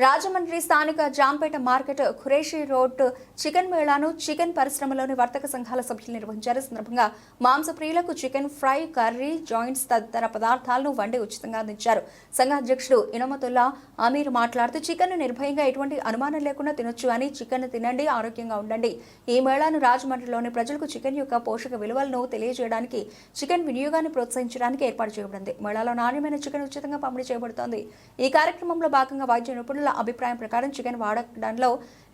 రాజమండ్రి స్థానిక Jampeta market Qureshi road chicken మేళాను chicken పరిశ్రమలోని వర్తక సంఘాల సభ్యులు నిర్వహించారు. సందర్భంగా సందర్భంగా మాంసప్రియులకు చికెన్ ఫ్రై కర్రీ జాయింట్స్ తదితర పదార్థాలను వండి ఉచితంగా అందించారు. సంఘ అధ్యక్షుడు ఇనమతుల్లా అమీర్ మాట్లాడుతూ చికెన్ నిర్భయంగా ఎటువంటి అనుమానం లేకుండా తినొచ్చు అని చికెన్ తినండి ఆరోగ్యంగా ఉండండి. ఈ మేళాను రాజమండ్రిలోని ప్రజలకు చికెన్ యొక్క పోషక విలువలను తెలియజేయడానికి చికెన్ వినియోగాన్ని ప్రోత్సహించడానికి ఏర్పాటు చేయబడింది. మేళాలో నాణ్యమైన చికెన్ ఉచితంగా పంపిణీ చేయబడుతోంది. ఈ కార్యక్రమంలో భాగంగా వైద్య నిపుణులు అభిప్రాయం ప్రకారం చికెన్ వాడడంలో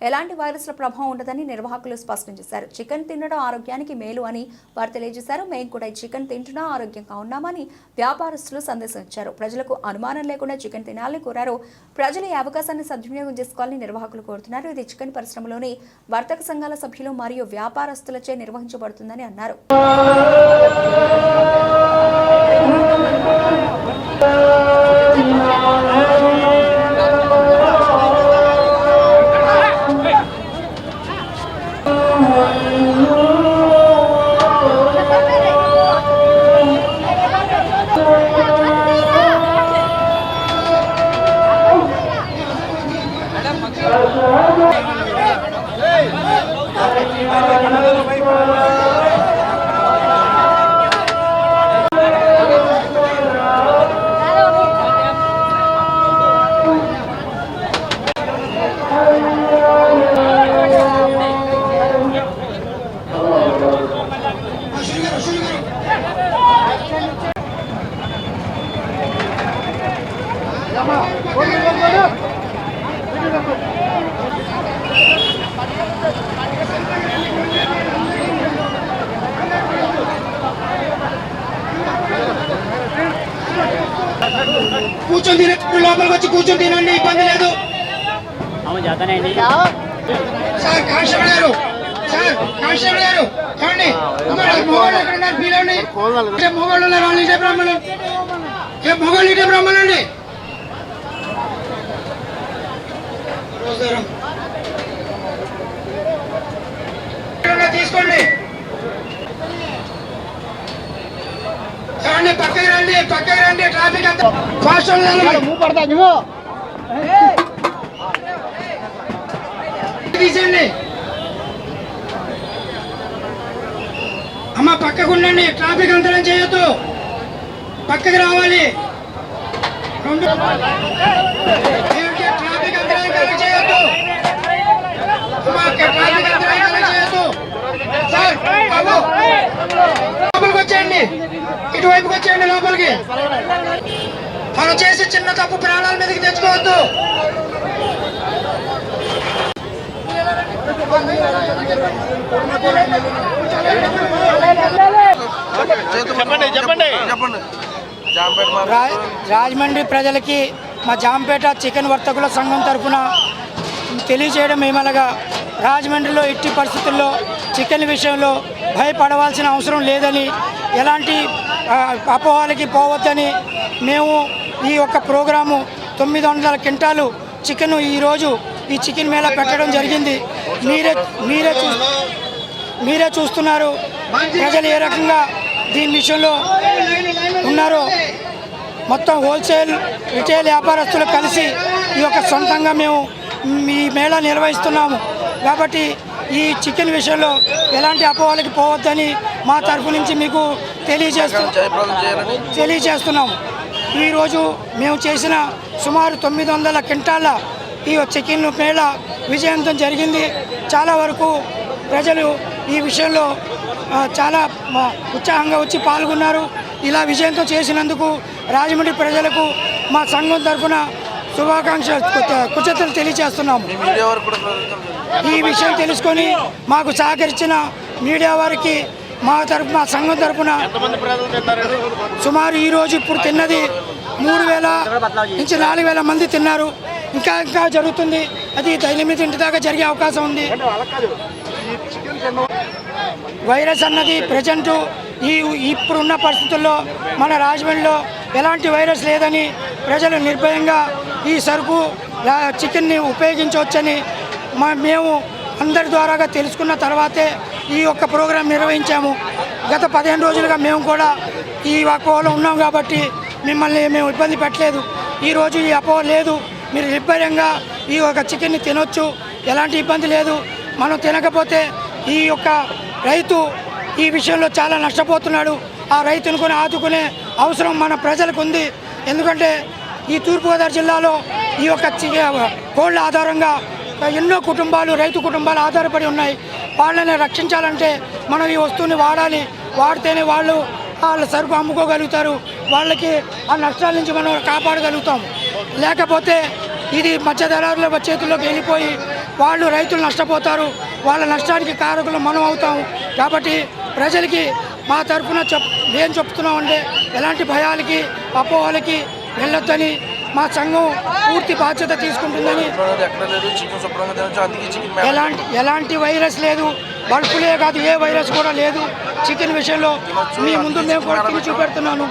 ఎలాంటి వైరస్ల ప్రభావం ఉండదని నిర్వాహకులు స్పష్టం చేశారు. చికెన్ తినడం ఆరోగ్యానికి మేలు అని వారు తెలియజేశారు. మేము కూడా చికెన్ తింటున్నా ఆరోగ్యంగా ఉన్నామని వ్యాపారస్తులు సందేశం ఇచ్చారు. ప్రజలకు అనుమానం లేకుండా చికెన్ తినాలని కోరారు. ప్రజలు ఈ అవకాశాన్ని సద్వినియోగం చేసుకోవాలని నిర్వాహకులు కోరుతున్నారు. ఇది చికెన్ పరిశ్రమలోని వర్తక సంఘాల సభ్యులు మరియు వ్యాపారస్తులచే నిర్వహించబడుతుందని అన్నారు. Arriba, కూర్చొని తినప్పుడు లోపలికి వచ్చి కూర్చొని తినండి ఇబ్బంది లేదు. సార్ కానిస్టేబుల్ గారు సార్ కానిస్టేబుల్ గారు చూడండి. మొగోళ్ళు ఎక్కడ ఉన్నారు? పిలవండి ఇటే మొగోళ్ళు ఉన్నారు? వాళ్ళు ఇటే బ్రాహ్మణులు. ఏ మొగోళ్ళు బ్రాహ్మణులు అండి? తీసుకోండి. చూడండి పక్కకి రండి పక్కకి రండి ట్రాఫిక్ అంతా. ఫాస్ట్ తీసేయండి. అమ్మ పక్కకు ఉండండి ట్రాఫిక్ అంతరం చేయొద్దు. పక్కకి రావాలి. రెండు ట్రాఫిక్ అంతరం చేయొద్దు. అమ్మ, ట్రాఫిక్ అంతరం కలెక్ట్ చేయొద్దు సార్ బాబు లోపలికి వచ్చేయండి ఇటువైపుకి వచ్చేయండి లోపలికి. మనం చేసే చిన్న తప్పు ప్రాణాల మీదకి తెచ్చుకోవద్దు. చెప్పండి చెప్పండి. చెప్పండి. రాజమండ్రి ప్రజలకి మా జాంపేట చికెన్ వర్తకుల సంఘం తరఫున తెలియజేయడం ఏమనగా రాజమండ్రిలో ఎట్టి పరిస్థితుల్లో చికెన్ విషయంలో భయపడవలసిన అవసరం లేదని ఎలాంటి అపోహాలకి పోవద్దని మేము ఈ యొక్క ప్రోగ్రాము తొమ్మిది వందల క్వింటాలు చికెన్ ఈరోజు ఈ చికెన్ మేళ పెట్టడం జరిగింది. మీరే మీరే చూ మీరే చూస్తున్నారు. ప్రజలు ఏ రకంగా దీని విషయంలో ఉన్నారో. మొత్తం హోల్సేల్ రిటైల్ వ్యాపారస్తులు కలిసి ఈ యొక్క సొంతంగా మేము ఈ మేళా నిర్వహిస్తున్నాము. కాబట్టి ఈ చికెన్ విషయంలో ఎలాంటి అపోహలకి పోవద్దని మా తరఫు నుంచి మీకు తెలియజేస్తూ తెలియజేస్తున్నాము. ఈరోజు మేము చేసిన సుమారు తొమ్మిది వందల క్వింటాల ఈ చికెన్ మేళ విజయవంతం జరిగింది. చాలా వరకు ప్రజలు ఈ విషయంలో చాలా ఉత్సాహంగా వచ్చి పాల్గొన్నారు. ఇలా విజయంతో చేసినందుకు రాజమండ్రి ప్రజలకు మా సంఘం తరఫున శుభాకాంక్ష కృతజ్ఞతలు తెలియజేస్తున్నాము. ఈ విషయం తెలుసుకొని మాకు సహకరించిన మీడియా వారికి మా తరపు మా సంఘం తరపున సుమారు ఈ రోజు ఇప్పుడు తిన్నది మూడు వేల నుంచి నాలుగు వేల మంది తిన్నారు. ఇంకా ఇంకా జరుగుతుంది. అది ఎనిమిది ఇంటి దాకా జరిగే అవకాశం ఉంది. వైరస్ అన్నది ప్రజెంట్ ఈ ఇప్పుడున్న పరిస్థితుల్లో మన రాజమండ్రిలో ఎలాంటి వైరస్ లేదని ప్రజలు నిర్భయంగా ఈ సరుకు చికెన్ని ఉపయోగించవచ్చని మా మేము అందరి ద్వారాగా తెలుసుకున్న తర్వాతే ఈ యొక్క ప్రోగ్రాం నిర్వహించాము. గత పదిహేను రోజులుగా మేము కూడా ఈ అపోహలో ఉన్నాం కాబట్టి మిమ్మల్ని మేము ఇబ్బంది పెట్టలేదు. ఈరోజు ఈ అపోహ లేదు. మీరు నిర్భయంగా ఈ యొక్క చికెన్ని తినొచ్చు. ఎలాంటి ఇబ్బంది లేదు. మనం తినకపోతే ఈ యొక్క రైతు ఈ విషయంలో చాలా నష్టపోతున్నాడు. ఆ రైతును కొని ఆదుకునే అవసరం మన ప్రజలకు ఉంది. ఎందుకంటే ఈ తూర్పుగోదావరి జిల్లాలో ఈ యొక్క చి- కోళ్ళ ఆధారంగా ఎన్నో కుటుంబాలు రైతు కుటుంబాలు ఆధారపడి ఉన్నాయి. వాళ్ళని రక్షించాలంటే మనం ఈ వస్తువుని వాడాలి. వాడితేనే వాళ్ళు వాళ్ళ సరుకు అమ్ముకోగలుగుతారు. వాళ్ళకి ఆ నష్టాల నుంచి మనం కాపాడగలుగుతాం. లేకపోతే ఇది మత్స్యదళారుల చేతుల్లోకి వెళ్ళిపోయి వాళ్ళు రైతులు నష్టపోతారు. వాళ్ళ నష్టానికి కారకులు మనం అవుతాం. కాబట్టి ప్రజలకి మా తరఫున చెప్ ఏం చెప్తున్నామంటే ఎలాంటి భయాలకి అపోహలకి వెళ్ళొద్దని మా సంఘం పూర్తి బాధ్యత తీసుకుంటుందని. ఎలాంటి ఎలాంటి వైరస్ లేదు. బల్పులే కాదు ఏ వైరస్ కూడా లేదు. చికెన్ విషయంలో మీ ముందు మేము కూడా చూపెడుతున్నాను.